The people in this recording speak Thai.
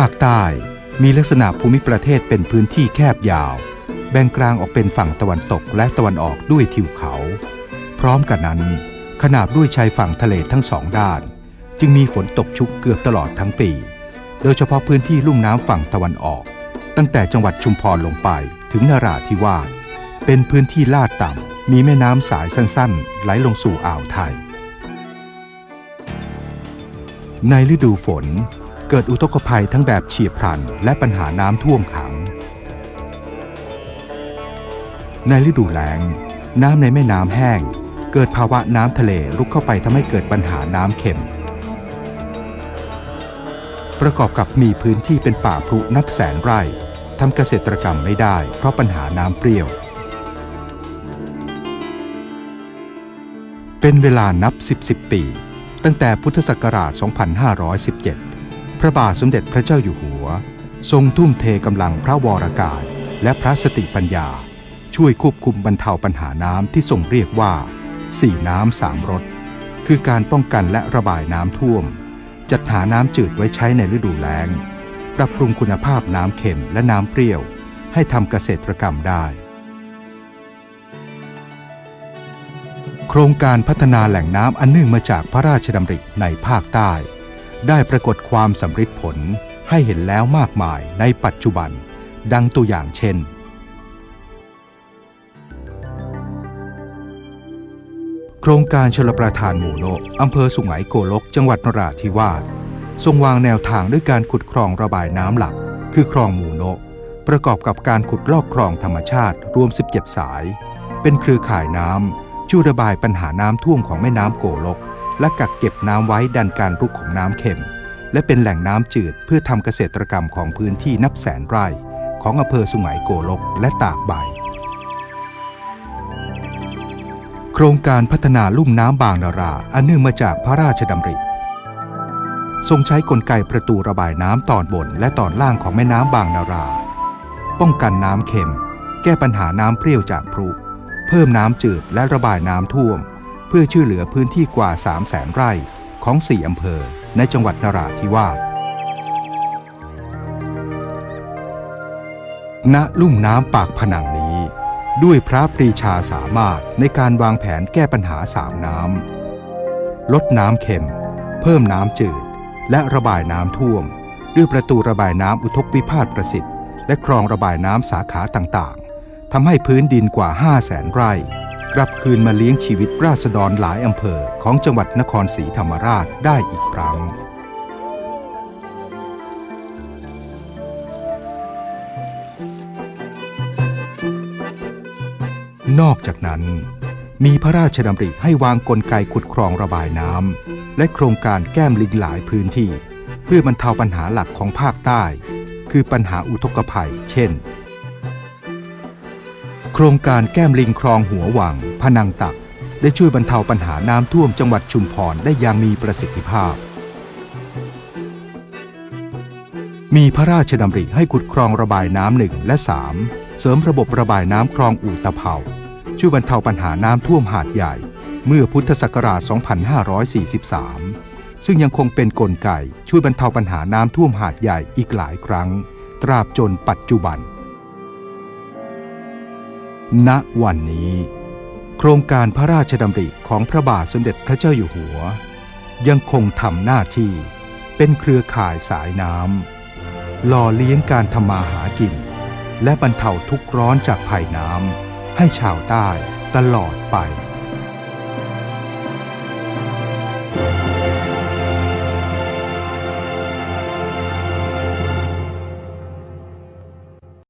ภาคใต้มีลักษณะภูมิประเทศเป็นพื้นที่แคบยาว แบ่งกลางออกเป็นฝั่งตะวันตกและตะวันออกด้วยทิวเขา พร้อมกันนั้น ขนาบด้วยชายฝั่งทะเลทั้งสองด้าน จึงมีฝนตกชุกเกือบตลอดทั้งปี โดยเฉพาะพื้นที่ลุ่มน้ำฝั่งตะวันออก ตั้งแต่จังหวัดชุมพรลงไปถึงนราธิวาสเป็นพื้นที่ลาดต่ำมีแม่น้ำสายสั้นๆ ไหลลงสู่อ่าวไทย ในฤดูฝน กิดอุทกภัยทั้งแบบเฉียบพลันและปัญหาน้ำท่วมขัง ในฤดูแล้ง น้ำในแม่น้ำแห้ง เกิดภาวะน้ำทะเลรุกเข้าไปทำให้เกิดปัญหาน้ำเค็ม ประกอบกับมีพื้นที่เป็นป่าพุนับแสนไร่ทำเกษตรกรรมไม่ได้เพราะปัญหาน้ำเปรี้ยว เป็นเวลานับ 10 10 ปี ตั้งแต่พุทธศักราช 2517 พระบาทสมเด็จพระเจ้าอยู่หัว ทรงทุ่มเทกำลังพระวรกายและพระสติปัญญา ช่วยควบคุมบรรเทาปัญหาน้ำที่ทรงเรียกว่าสี่น้ำสามรสคือการป้องกันและระบายน้ำท่วม จัดหาน้ำจืดไว้ใช้ในฤดูแล้ง ปรับปรุงคุณภาพน้ำเค็มและน้ำเปรี้ยว ให้ทำเกษตรกรรมได้ โครงการพัฒนาแหล่งน้ำอันเนื่องมาจากพระราชดำริในภาคใต้ ได้ปรากฏความสำเร็จผลให้เห็นแล้วมากมายในปัจจุบัน ดังตัวอย่างเช่น โครงการชลประทานหมู่โนะอำเภอสุไหงโกลก จังหวัดนราธิวาสทรงวางแนวทางด้วยการขุดคลองระบายน้ำหลัก คือคลองหมู่โนประกอบกับการขุดลอกคลองธรรมชาติรวม 17 สาย เป็นเครือข่ายน้ำช่วยระบายปัญหาน้ำท่วมของแม่น้ำโกลก และกักเก็บน้ำไว้ดันการรุกของน้ำเค็ม และเป็นแหล่งน้ำจืดเพื่อทำเกษตรกรรมของพื้นที่นับแสนไร่ ของอำเภอสุไหงโกลกและตากใบ โครงการพัฒนาลุ่มน้ำบางนาราอันเนื่องมาจากพระราชดำริ ทรงใช้กลไกประตูระบายน้ำตอนบนและตอนล่างของแม่น้ำบางนารา ป้องกันน้ำเค็ม แก้ปัญหาน้ำเปรี้ยวจากพรุเพิ่มน้ำจืดและระบายน้ำท่วม พื่อช่วยเหลือพื้นที่กว่า 3 0 0แสนไร่ของ 4 อำเภอในจังหวัดนราธิวาส ณ ลุ่มน้ำปากผนังนี้ ด้วยพระปรีชาสามารถในการวางแผนแก้ปัญหาสามน้ำ ลดน้ำเค็ม เพิ่มน้ำจืด และระบายน้ำท่วม ด้วยประตูระบายน้ำอุทกวิพาทประสิทธิ์ และคลองระบายน้ำสาขาต่างๆทำให้พื้นดินกว่า 5 0 0แสนไร่ กลับคืนมาเลี้ยงชีวิตราษฎรหลายอำเภอของจังหวัดนครศรีธรรมราชได้อีกครั้ง นอกจากนั้น มีพระราชดำริให้วางกลไกขุดคลองระบายน้ำและโครงการแก้มลิงหลายพื้นที่ เพื่อบรรเทาปัญหาหลักของภาคใต้ คือปัญหาอุทกภัย เช่น โครงการแก้มลิงคลองหัววังพนังตัก ได้ช่วยบรรเทาปัญหาน้ำท่วมจังหวัดชุมพรได้อย่างมีประสิทธิภาพ มีพระราชดำริให้ขุดคลองระบายน้ำหนึ่งและ3เสริมระบบระบายน้ำคลองอู่ตะเภาช่วยบรรเทาปัญหาน้ำท่วมหาดใหญ่ เมื่อพุทธศักราช 2543 ซึ่งยังคงเป็นกลไกช่วยบรรเทาปัญหาน้ำท่วมหาดใหญ่อีกหลายครั้ง ตราบจนปัจจุบัน ณวันนี้ โครงการพระราชดำริของพระบาทสมเด็จพระเจ้าอยู่หัว ยังคงทำหน้าที่เป็นเครือข่ายสายน้ำหล่อเลี้ยงการทำมาหากิน และบรรเทาทุกข์ร้อนจากภัยน้ำให้ชาวใต้ตลอดไป